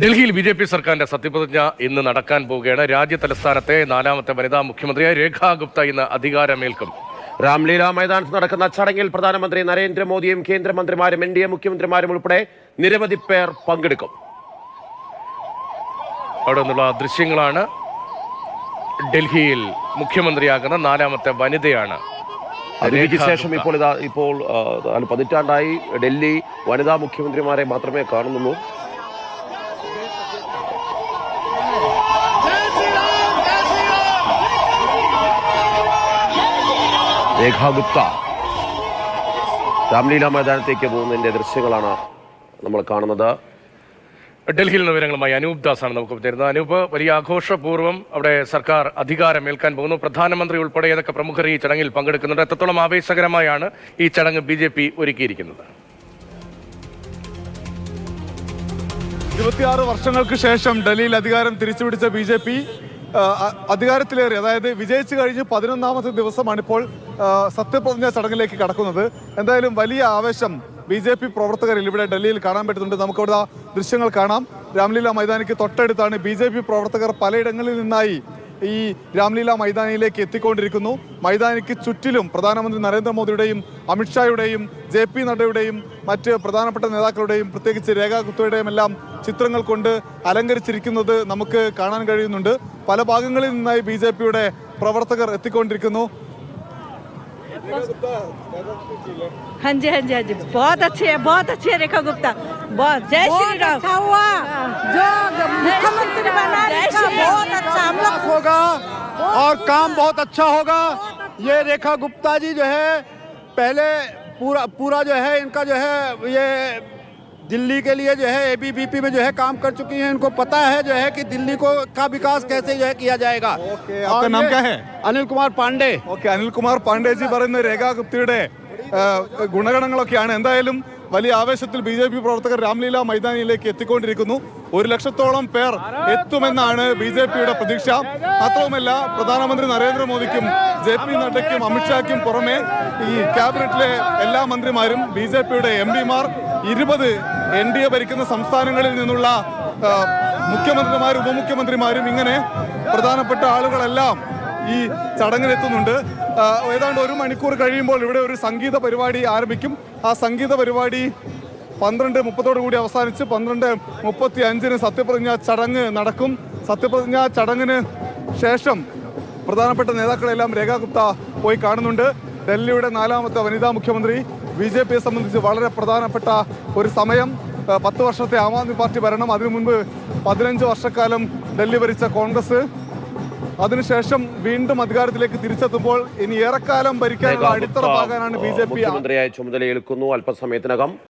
ഡൽഹിയിൽ B J P സർക്കാരിന്റെ സത്യപ്രതിജ്ഞ ഇന്ന് നടക്കാൻ പോവുകയാണ്. രാജ്യ തലസ്ഥാനത്തെ നാലാമത്തെ വനിതാ മുഖ്യമന്ത്രിയായ രേഖാ ഗുപ്ത ഇന്ന് അധികാരമേൽക്കും. രാംലീല മൈതാനത്ത് നടക്കുന്ന ചടങ്ങിൽ പ്രധാനമന്ത്രി നരേന്ദ്രമോദിയും കേന്ദ്രമന്ത്രിമാരും എൻ ഡി എ മുഖ്യമന്ത്രിമാരും ഉൾപ്പെടെ നിരവധി പേർ പങ്കെടുക്കും. അവിടെ നിന്നുള്ള ദൃശ്യങ്ങളാണ്. ഡൽഹിയിൽ മുഖ്യമന്ത്രിയാകുന്ന നാലാമത്തെ വനിതയാണ് ശേഷം ഇപ്പോൾ ഇതാ ഇപ്പോൾ പതിറ്റാണ്ടായി ഡൽഹി വനിതാ മുഖ്യമന്ത്രിമാരെ മാത്രമേ കാണുന്നുള്ളൂ. രേഖാ ഗുപ്ത രാംലീല മൈതാനത്തേക്ക് പോകുന്നതിന്റെ ദൃശ്യങ്ങളാണ് നമ്മൾ കാണുന്നത്. ഡൽഹിയിൽ നിന്ന് വിവരങ്ങളുമായി അനൂപ് ദാസ് ആണ് നമുക്ക് തരുന്നത്. അനൂപ് വലിയ ആഘോഷപൂർവം അവിടെ സർക്കാർ അധികാരമേൽക്കാൻ പോകുന്നു. പ്രധാനമന്ത്രി ഉൾപ്പെടെ ഏതൊക്കെ പ്രമുഖർ ഈ ചടങ്ങിൽ പങ്കെടുക്കുന്നുണ്ട്? എത്രത്തോളം ആവേശകരമായാണ് ഈ ചടങ്ങ് ബി ജെ പി ഒരുക്കിയിരിക്കുന്നത്? ഇരുപത്തിയാറ് വർഷങ്ങൾക്ക് ശേഷം ഡൽഹിയിൽ അധികാരം തിരിച്ചുപിടിച്ച ബി ജെ പി അധികാരത്തിലേറി. അതായത് വിജയിച്ചു കഴിഞ്ഞ് പതിനൊന്നാമത്തെ ദിവസമാണ് ഇപ്പോൾ സത്യപ്രതിജ്ഞാ ചടങ്ങിലേക്ക് കടക്കുന്നത്. എന്തായാലും വലിയ ആവേശം ബി ജെ പി പ്രവർത്തകരിൽ ഇവിടെ ഡൽഹിയിൽ കാണാൻ പറ്റുന്നുണ്ട്. നമുക്കവിടെ ദൃശ്യങ്ങൾ കാണാം. രാംലീല മൈതാനിക്ക് തൊട്ടടുത്താണ് ബി ജെ പി പ്രവർത്തകർ പലയിടങ്ങളിൽ നിന്നായി ഈ രാംലീല മൈതാനിയിലേക്ക് എത്തിക്കൊണ്ടിരിക്കുന്നു. മൈതാനിക്ക് ചുറ്റിലും പ്രധാനമന്ത്രി നരേന്ദ്രമോദിയുടെയും അമിത്ഷായുടെയും ജെ പി നഡ്ഡയുടെയും മറ്റ് പ്രധാനപ്പെട്ട നേതാക്കളുടെയും പ്രത്യേകിച്ച് രേഖാ ഗുപ്തയുടെയും എല്ലാം ചിത്രങ്ങൾ കൊണ്ട് അലങ്കരിച്ചിരിക്കുന്നത് നമുക്ക് കാണാൻ കഴിയുന്നുണ്ട് പല ഭാഗങ്ങളിൽ നിന്നായി ബി ജെ പിയുടെ പ്രവർത്തകർ എത്തിക്കൊണ്ടിരിക്കുന്നു हाँ जी हाँ जी हाँ जी बहुत अच्छे है बहुत अच्छे है रेखा गुप्ता बहुत जय श्री बहुत राम अच्छा हुआ जो मुख्यमंत्री बना जय रेखा श्री बहुत राम। अच्छा हम लोग होगा और काम बहुत अच्छा होगा ये रेखा गुप्ता जी जो है पहले पूरा पूरा जो है इनका जो है ये दिल्ली के लिए जो है एबीवीपी में जो है काम कर चुकी हैं इनको पता है जो है कि दिल्ली को का विकास कैसे जो है किया जाएगा ओके, आपका और नाम ये क्या है? अनिल कुमार पांडे ഓക്കെ അനിൽകുമാർ പാണ്ഡേജി പറയുന്ന രേഖാ ഗുപ്തയുടെ ആ, ഗുണഗണങ്ങളൊക്കെയാണ് എന്തായാലും വലിയ ആവേശത്തിൽ ബി ജെ പി പ്രവർത്തകർ രാംലീല മൈതാനിയിലേക്ക് എത്തിക്കൊണ്ടിരിക്കുന്നു ഒരു ലക്ഷത്തോളം പേർ എത്തുമെന്നാണ് ബി ജെ പിയുടെ പ്രതീക്ഷ മാത്രവുമല്ല പ്രധാനമന്ത്രി നരേന്ദ്രമോദിക്കും ജെ പി നഡ്ഡയ്ക്കും അമിത്ഷായ്ക്കും പുറമെ ഈ ക്യാബിനറ്റിലെ എല്ലാ മന്ത്രിമാരും ബി ജെ പിയുടെ എം പിമാർ ഇരുപത് എൻ ഡി എ ഭരിക്കുന്ന സംസ്ഥാനങ്ങളിൽ നിന്നുള്ള മുഖ്യമന്ത്രിമാരും ഉപമുഖ്യമന്ത്രിമാരും ഇങ്ങനെ പ്രധാനപ്പെട്ട ആളുകളെല്ലാം ഈ ചടങ്ങിലെത്തുന്നുണ്ട്. ഏതാണ്ട് ഒരു മണിക്കൂർ കഴിയുമ്പോൾ ഇവിടെ ഒരു സംഗീത പരിപാടി ആരംഭിക്കും. ആ സംഗീത പരിപാടി പന്ത്രണ്ട് മുപ്പത്തോടു കൂടി അവസാനിച്ച് പന്ത്രണ്ട് മുപ്പത്തി അഞ്ചിന് സത്യപ്രതിജ്ഞ ചടങ്ങ് നടക്കും. സത്യപ്രതിജ്ഞ ചടങ്ങിന് ശേഷം പ്രധാനപ്പെട്ട നേതാക്കളെല്ലാം രേഖാ ഗുപ്ത പോയി കാണുന്നുണ്ട്. ഡൽഹിയുടെ നാലാമത്തെ വനിതാ മുഖ്യമന്ത്രി ബി ജെ പിയെ സംബന്ധിച്ച് വളരെ പ്രധാനപ്പെട്ട ഒരു സമയം. പത്ത് വർഷത്തെ ആം ആദ്മി പാർട്ടി ഭരണം. അതിനു മുൻപ് പതിനഞ്ച് വർഷക്കാലം ഡൽഹി ഭരിച്ച കോൺഗ്രസ്. അതിനുശേഷം വീണ്ടും അധികാരത്തിലേക്ക് തിരിച്ചെത്തുമ്പോൾ ഇനി ഏറെക്കാലം ഭരിക്കാനുള്ള അടിത്തറ പാകാനാണ് ബി ജെ പി. ചുമതലയേൽക്കുന്നു അല്പസമയത്തിനകം.